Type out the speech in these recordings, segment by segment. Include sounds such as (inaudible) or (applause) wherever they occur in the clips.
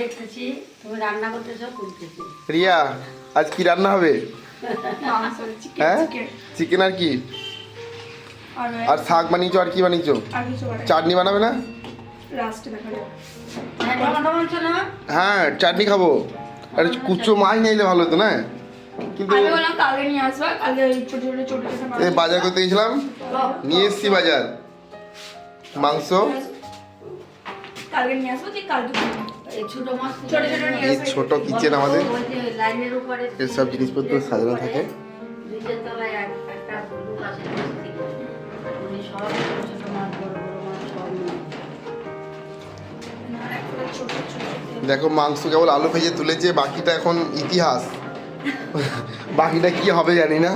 দেখতেছি তুমি রান্না করতেছো করতেছি রিয়া আজ কি রান্না হবে? চিকেন হ্যাঁ? চিকেন চিকেন আর কি? আর শাক বানিয়েছো আর কি বানিয়েছো? আর কিছু বানাই চাটনি বানাবে না? লাস্টে দেখা যাবে হ্যাঁ না হ্যাঁ চাটনি খাব। আর কুচো মাছ নিয়ে ভালো হতো না? কিন্তু আমি বললাম কালকে নিয়ে আসবা কালকে ওই ছোট ছোট ছোট ছোট মাছ এই বাজার করতে গেছিলাম। নিয়ে এসছি বাজার। মাংস। কালকে নিয়ে আসব তুই কালকে ছোট এই ছোট কিচেন আমাদের। এসব জিনিসপত্র সাজানো থাকে। দেখো মাংস কেবল আলু ভেজে তুলেছে বাকিটা এখন ইতিহাস। বাকিটা কি হবে জানি না।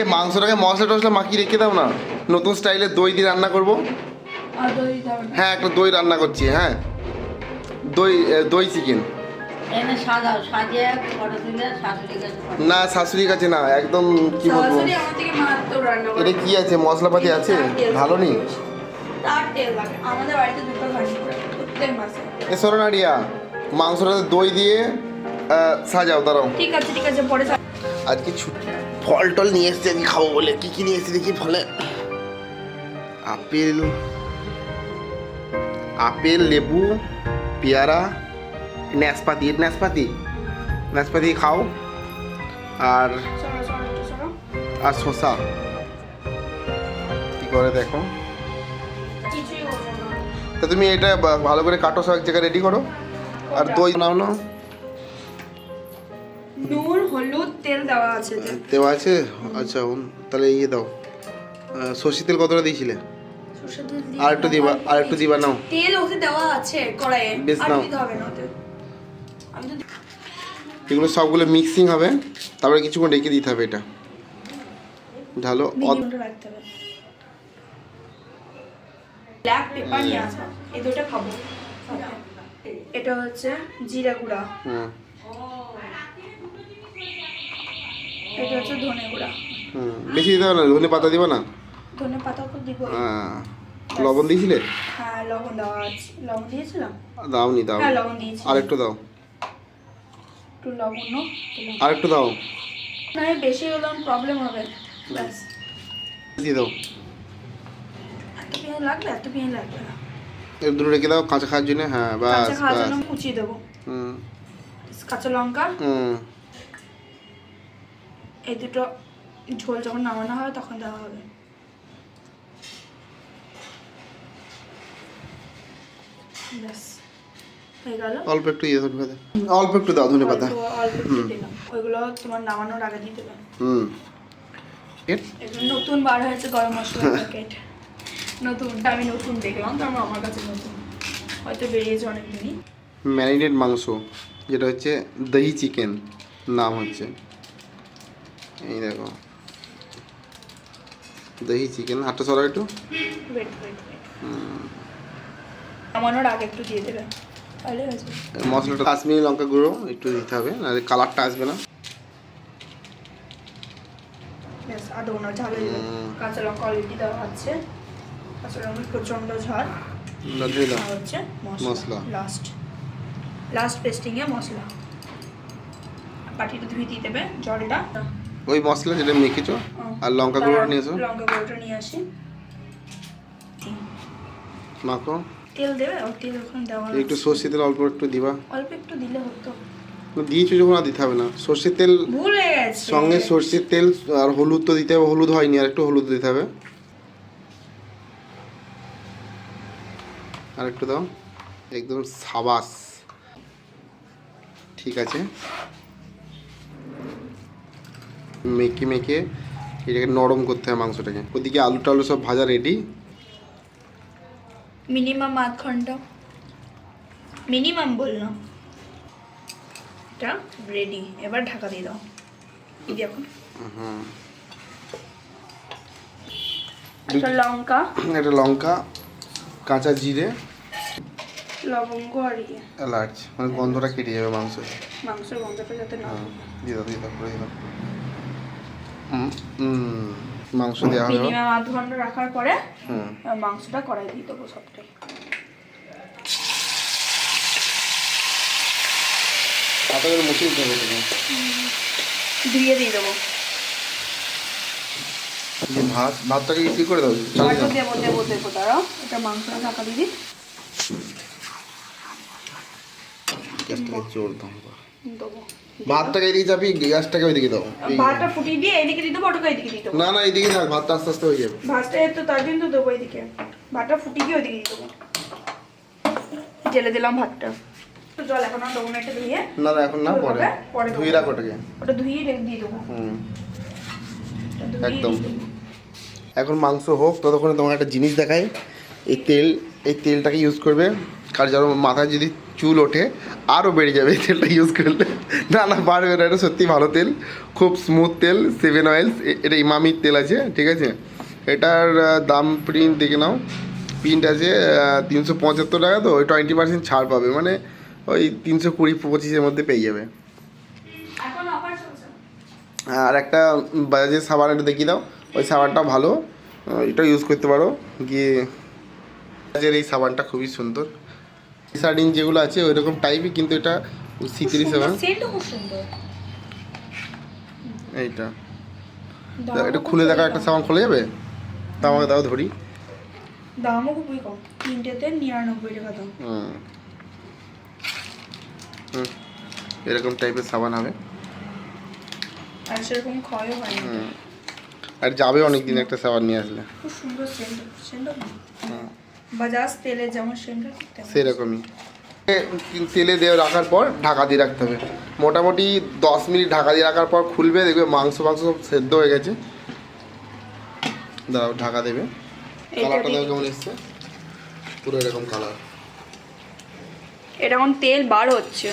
এই মাংসটাকে মশলা টসলা মাখিয়ে রেখে দাও না। নতুন স্টাইলে দই দিয়ে রান্না করব। হ্যাঁ একটা দই রান্না করছি হ্যাঁ। দই দই চিকেন। না শাশুড়ির কাছে না একদম কি বলব? এটা কি আছে মশলাপাতি আছে? ভালো নেই তার তেল লাগে। আমাদের বাড়িতে দুটো ভাজি করে প্রত্যেক মাসে। এ শোনো রিয়া মাংসটাতে দই দিয়ে সাজাও দাঁড়াও। ঠিক আছে ঠিক আছে পরে আজকে ছুটি ফল টল নিয়ে এসছি আজকে খাব বলে। কি কি নিয়ে এসছি দেখি ফলে। আপেল আপেল লেবু পেয়ারা নাশপাতি এটা নাশপাতি নাশপাতি খাও আর আর শসা কি করে দেখো? তা তুমি এটা ভালো করে কাটো সব এক জায়গায় রেডি করো। আর দই নাও না। নুন হলুদ তেল দেওয়া আছে। দেওয়া আছে? আচ্ছা তাহলে ইয়ে দাও। আহ, সর্ষের তেল কতটা দিয়েছিলে? সরষের তেল দিয়ে আর একটু দিবা আর একটু দিবা নাও। তেল ওতে দেওয়া আছে কড়াইয়ে বেশ নাও। হবে না ওতে আমি তো এগুলো সবগুলো মিক্সিং হবে তারপরে কিছুক্ষণ রেখে দিতে হবে এটা। ঢালো অদ- মিডিয়ামটা রাখতে হবে। ব্ল্যাক পেপার নিয়ে আসব। এই দুটো খাব। এটা হচ্ছে জিরা গুঁড়া। হুম। এটা হচ্ছে ধনে গুঁড়া। হুম। বেশি দিতে হবে না ধনে পাতা দিবা না? ধনে পাতা তো দিব। হ্যাঁ। লবণ দিয়েছিলে? হ্যাঁ লবণ দেওয়া আছে। লবণ দিয়েছিলাম? দাওনি দাও হ্যাঁ লবণ দিয়েছি। আর একটু দাও। একটু লবণ দিলাম আর একটু দাও। না বেশি হলে প্রবলেম হবে। ব্যাস। দিয়ে দাও। এত পেঁয়াজ লাগবে এত পেঁয়াজ লাগবে না। এর দুটো রেখে দাও কাঁচা খাওয়ার জন্য। হ্যাঁ বাস কাঁচা খাওয়ার জন্য কুচিয়ে দেবো। হুম। কাঁচা লঙ্কা। হুম। এই দুটো ঝোল যখন নামানো হবে তখন দেওয়া হবে। ব্যাস অল্প একটু ইয়ে ধনে পাতা। অল্প একটু দাও ধনে পাতা। ওইগুলো তোমার নামানোর আগে দিয়ে দেবে। হুম। নতুন বার হয়েছে গরম মশলা প্যাকেট নতুন আমি নতুন দেখলাম তো আমার আমার কাছে নতুন। হয়তো বেরিয়েছে অনেক দিনই ম্যারিনেট মাংস যেটা হচ্ছে দহি চিকেন নাম হচ্ছে। এই দেখো। দহি চিকেন হাতটা সরা একটু। ওয়েট ওয়েট ওয়েট নামানোর আগে একটু দিয়ে দেবে তাহলে মশলাটা কাশ্মীরি লঙ্কা গুঁড়ো একটু দিতে হবে নাহলে কালারটা আসবে না। ব্যাস আদৌ না ঝালে কাঁচা লঙ্কা অলরেডি দেওয়া আছে। কাঁচা লঙ্কা প্রচণ্ড ঝাল। হচ্ছে মশলা। মশলা। লাস্ট লাস্ট পেস্টিংয়ে মশলা। বাটিটা ধুয়ে দিয়ে দেবে জলটা। ওই মশলা যেটা মেখেছো আর লঙ্কা গুঁড়োটা নিয়ে এসো লঙ্কা গুঁড়োটা নিয়ে আসি। মাখো। তেল দেবে আর তেল ওখানে দেওয়া একটু। সর্ষে তেল অল্প একটু দিবা। অল্প একটু দিলে হতো। দিয়েছ যখন আর দিতে হবে না। সর্ষের তেল ভুলে গেছে। সঙ্গে সর্ষের তেল আর হলুদ তো দিতে হবে হলুদ হয়নি আর একটু হলুদ দিতে হবে। আর একটু দাও। একদম সাবাস। ঠিক আছে। মেখে মেখে এটাকে নরম করতে হবে মাংসটাকে। ওদিকে আলু টালু সব ভাজা রেডি মিনিমাম আধ ঘণ্টা। মিনিমাম বললাম এটা রেডি এবার ঢাকা দিয়ে দাও। দিদি এখন। একটা লঙ্কা। একটা লঙ্কা কাঁচা জিরে। লবঙ্গ আর ইয়ে। এলাচ। মানে গন্ধটা কেটে যাবে মাংস মাংসের গন্ধটা যাতে না হ্যাঁ। দিয়ে দাও দিয়ে করে দিয়ে দাও। হুম, হুম, মাংস দেওয়া হলো। মিনিমাম আধ ঘণ্টা রাখার পরে হুম। মাংসটা কড়াই দিয়ে দেবো সবটাই। হাতে করে মুছে দিতে হবে ধুয়ে দিয়ে দেবো। যে ভাত ভাতটাকে কি করে দাও দেবো? দেবো দেবো দাঁড়াও এটা মাংসটা ঢাকা দাও। দেবো। ভাতটাকে এদিকে চাপি গ্যাসটাকে ওইদিকে দাও। ভাতটা ফুটিয়ে দিয়ে এদিকে দিয়ে দেবো ওটাকে এদিকে দিয়ে দেবো। না না এইদিকে থাক ভাতটা আস্তে আস্তে হয়ে যাবে। ভাতটা তো তার জন্য তো দেবো এদিকে। ভাতটা ফুটিয়ে দিয়ে ওইদিকে দিয়ে দেবো। জেলে দিলাম ভাতটা। তো জল এখন আর দেবো না এটা ধুয়ে। না না এখন না পরে। পরে ধুয়ে রাখো ওটাকে। ওটা ধুয়ে রেখে দিয়ে দেবো। হুম। একদম। এখন মাংস হোক ততক্ষণে তোমার একটা জিনিস দেখাই। এই তেল এই তেলটাকে ইউজ করবে। কার যার মাথায় যদি চুল ওঠে আরও বেড়ে যাবে এই তেলটা ইউজ করলে। না না পারবে না এটা সত্যি ভালো তেল। খুব স্মুথ তেল সেভেন অয়েলস এটা ইমামির তেল আছে ঠিক আছে? এটার দাম প্রিন্ট দেখে নাও। প্রিন্ট আছে তিনশো পঁচাত্তর টাকা তো ওই টোয়েন্টি পার্সেন্ট ছাড় পাবে। মানে ওই তিনশো কুড়ি পঁচিশের মধ্যে পেয়ে যাবে। আর একটা বাজাজের সাবান এটা দেখিয়ে দাও। ওই সাবানটা ভালো। এটা ইউজ করতে পারো। গিয়ে বাজাজের এই সাবানটা খুবই সুন্দর। সার্ডিন যেগুলো আছে ওই রকম টাইপই কিন্তু এটা সি থ্রি সেভেন এইটা। এটা খুলে দেখা একটা সাবান খুলে যাবে? তা আমাকে দাও ধরি। দামও খুবই কম। তিনটেতে নিরানব্বই টাকা দাম। হুম। এরকম টাইপের সাবান হবে। আর সেরকম ক্ষয়ও হয় আর যাবে অনেক দিন একটা সাবান নিয়ে আসলে। খুব সুন্দর সেন্ট সেন্টও হুম। বাজাজ তেলের যেমন তেমন সেরকমই। তেলে দিয়ে রাখার পর ঢাকা দিয়ে রাখতে হবে। মোটামুটি দশ মিনিট ঢাকা দিয়ে রাখার পর খুলবে দেখবে মাংস মাংস সব সেদ্ধ হয়ে গেছে। দাঁড়াও ঢাকা দেবে। কালারটা দেখো কেমন এসছে। পুরো এরকম কালার। এটা এখন তেল বার হচ্ছে।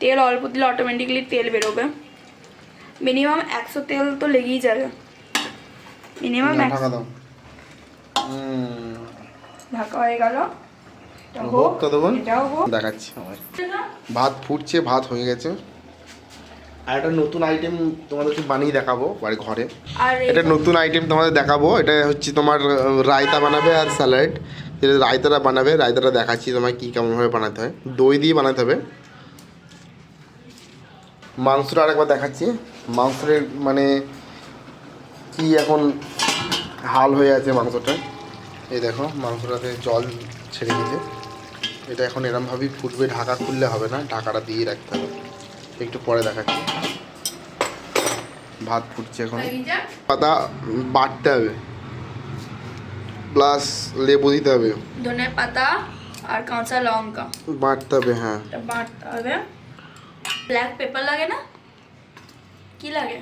তেল অল্প দিলে অটোমেটিকলি তেল বেরোবে। মিনিমাম একশো তেল তো লেগেই যাবে। মিনিমাম ঢাকা দাও। ঢাকা হয়ে গেল। হোক ততক্ষণ দেখাচ্ছি আমার ভাত ফুটছে ভাত হয়ে গেছে। আর একটা নতুন আইটেম তোমাদেরকে বানিয়ে দেখাবো বাড়ি ঘরে। এটা নতুন আইটেম তোমাদের দেখাবো। এটা হচ্ছে তোমার রায়তা বানাবে আর স্যালাড যেটা রায়তাটা বানাবে রায়তাটা দেখাচ্ছি তোমায় কী কেমনভাবে বানাতে হয়। দই দিয়ে বানাতে হবে। মাংসটা আরেকবার দেখাচ্ছি। মাংসের মানে কি এখন হাল হয়ে আছে মাংসটা। এই দেখো মাংসটাতে জল ছেড়ে দিতে এটা এখন এরমভাবেই ফুটবে ঢাকা খুললে হবে না ঢাকাটা দিয়ে রাখতে হবে। একটু পরে দেখাচ্ছি। ভাত ফুটছে এখন। পাতা বাটতে হবে। প্লাস লেবু দিতে হবে। ধনে পাতা আর কাঁচা লঙ্কা। বাটতে হবে হ্যাঁ। বাটতে হবে। ব্ল্যাক পেপার লাগে না? কি লাগে?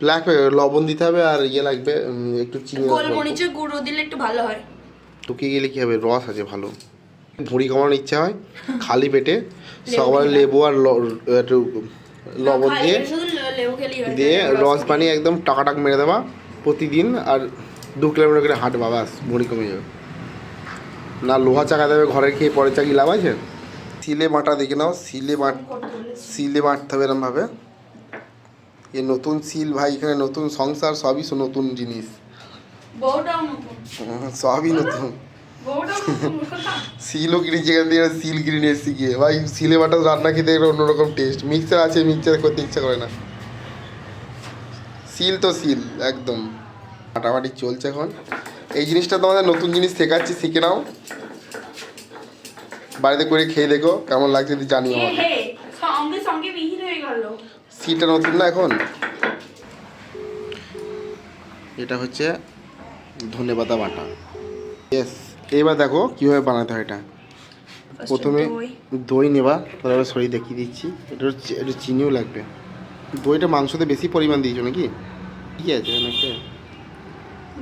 ব্ল্যাক লবণ দিতে হবে আর ইয়ে লাগবে একটু চিনি গোলমরিচের গুঁড়ো দিলে একটু ভালো হয়। টুকে গেলে কি হবে? রস আছে ভালো। ভুঁড়ি কমানোর ইচ্ছা হয় খালি পেটে সবার লেবু আর একটু লবণ দিয়ে দিয়ে রস বানিয়ে একদম টাকাটাক মেরে দেওয়া প্রতিদিন আর দু কিলোমিটার করে হাঁটবা বাস ভুঁড়ি কমে যাবে। না লোহা চাকা দেবে ঘরে খেয়ে পরে চাকি লাভ আছে? সিলে বাটা দেখে নাও সিলে বাট সিলে বাটতে হবে এরমভাবে এ নতুন সিল ভাই এখানে নতুন সংসার সবই সো নতুন জিনিস। বউটাও নতুন (laughs) সবই নতুন। সিলও কিনেছি এখান থেকে সিল কিনে এসেছি গিয়ে। ভাই সিলে বাটা রান্না খেতে একটা অন্যরকম টেস্ট মিক্সার আছে মিক্সার করতে ইচ্ছা করে না। সিল তো সিল একদম। ফাটাফাটি চলছে এখন। এই জিনিসটা তোমাদের নতুন জিনিস শেখাচ্ছি শিখে নাও। বাড়িতে করে খেয়ে দেখো কেমন লাগছে যদি জানিও সিলটা নতুন না এখন? এটা হচ্ছে ধনে পাতা বাটা। ইয়েস এবার দেখো কীভাবে বানাতে হয় এটা। প্রথমে দই। নেবা তারপরে সরি দেখিয়ে দিচ্ছি। এটা একটু চিনিও লাগবে। দইটা মাংসতে বেশি পরিমাণ দিয়েছ নাকি? ঠিক আছে অনেকটা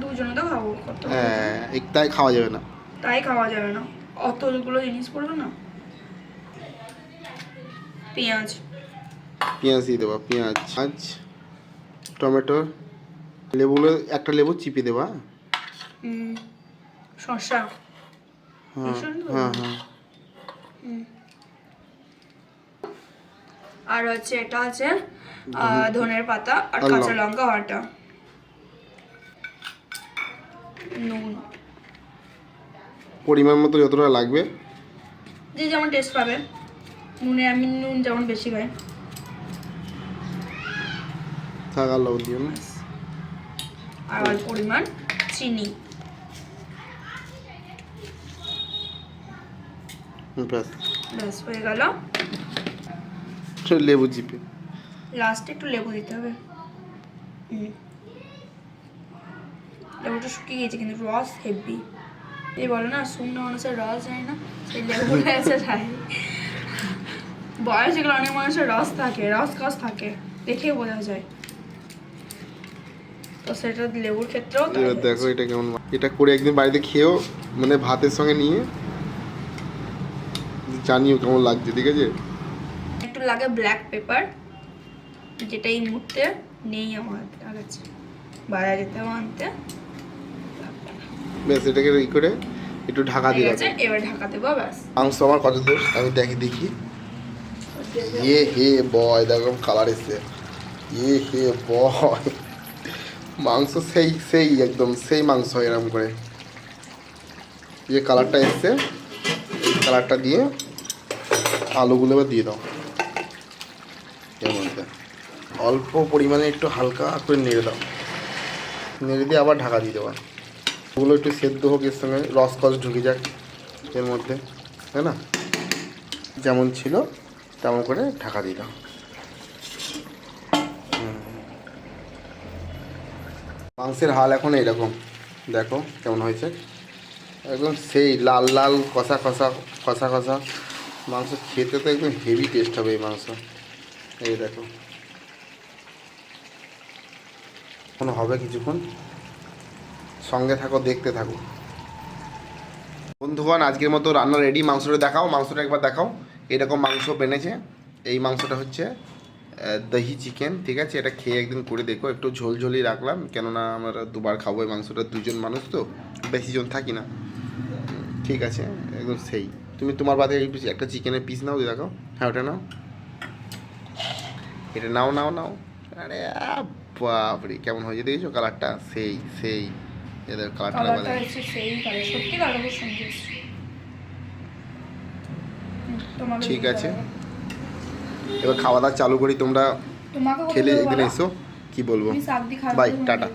দুজনে তো খাব হ্যাঁ তাই খাওয়া যাবে না। তাই খাওয়া যাবে না। অতগুলো জিনিস পড়বে না? পেঁয়াজ। পেঁয়াজ দিয়ে দেবা পেঁয়াজ টমেটো লেবুগুলো একটা লেবু চিপে দেবা শসা। হ্যাঁ। হ্যাঁ হ্যাঁ। আর হচ্ছে এটা আছে ধনের পাতা আর কাঁচা লঙ্কা। বাটা। নুন। পরিমাণ মতো যতটা লাগবে। যে যেমন টেস্ট পাবে। নুনে আমি নুন যেমন বেশি খাই। থাক লবণ দিও না। আর পরিমাণ চিনি। ব্যাস। ব্যাস হয়ে গেল। লেবু চিপে লাস্টে একটু লেবু দিতে হবে। লেবুটা শুকিয়ে গেছে কিন্তু রস হেভি। এই বলে না শূন্য মানুষের রস যায় না? সেই লেবুটা এসে (laughs) যায় বয়স এগুলো অনেক মানুষের রস থাকে রস কস থাকে। দেখেই বোঝা যায়। তো সেটা লেবুর ক্ষেত্রেও দেখো এটা কেমন এটা করে একদিন বাড়িতে খেয়েও মানে ভাতের সঙ্গে নিয়ে জানিও কেমন লাগছে ঠিক আছে? একটু লাগে ব্ল্যাক পেপার যেটা এই মুহূর্তে নেই আমার কাছে বাইরে যেতে আনতে। ব্যাস এটাকে ই করে একটু ঢাকা দিয়ে রাখো। এবার ঢাকা দেবো ব্যাস। মাংস আমার কত দূর? আমি দেখি দেখি। ইয়ে হে বয় দেখো কালার এসছে। ইয়ে হে বয়। মাংস সেই সেই একদম সেই মাংস এরকম করে। যে কালারটা এসছে এই কালারটা দিয়ে আলুগুলো এবার দিয়ে দাও। এর মধ্যে অল্প পরিমাণে একটু হালকা করে নেড়ে দাও। নেড়ে দিয়ে আবার ঢাকা দিয়ে দেওয়া ওগুলো একটু সেদ্ধ হোক, এর সঙ্গে রস কস ঢুকে যাক এর মধ্যে, তাই না? যেমন ছিল, তেমন করে ঢাকা দিয়ে দাও। মাংসের হাল এখন এইরকম। দেখো কেমন হয়েছে। একদম সেই লাল লাল কষা কষা কষা কষা। মাংস খেতে তো একদম হেভি টেস্ট হবে এই মাংস। এই দেখো। এখন হবে কিছুক্ষণ। সঙ্গে থাকো, দেখতে থাকো। বন্ধুগণ, আজকের মতো রান্না রেডি মাংসটা দেখাও, মাংসটা একবার দেখাও। এরকম মাংস বেনেছে। এই মাংসটা হচ্ছে দহি চিকেন ঠিক আছে? এটা খেয়ে একদিন করে দেখো। একটু ঝোল ঝোলই রাখলাম। কেননা আমরা দুবার খাব এই মাংসটা। দুজন মানুষ তো বেশি জন থাকি না। ঠিক আছে? একদম সেই। তুমি তোমার বাদে এই একটা চিকেনের পিস নাও দিয়ে দেখো। হ্যাঁ ওটা নাও। এটা নাও নাও নাও। আরে বাপরে কেমন হয়েছে দেখেছ? কালারটা সেই সেই। এদের কালারটা ঠিক আছে। এবার খাওয়া দাওয়া চালু করি তোমরা খেলে একদিন এসো। কি বলব? Bye tata.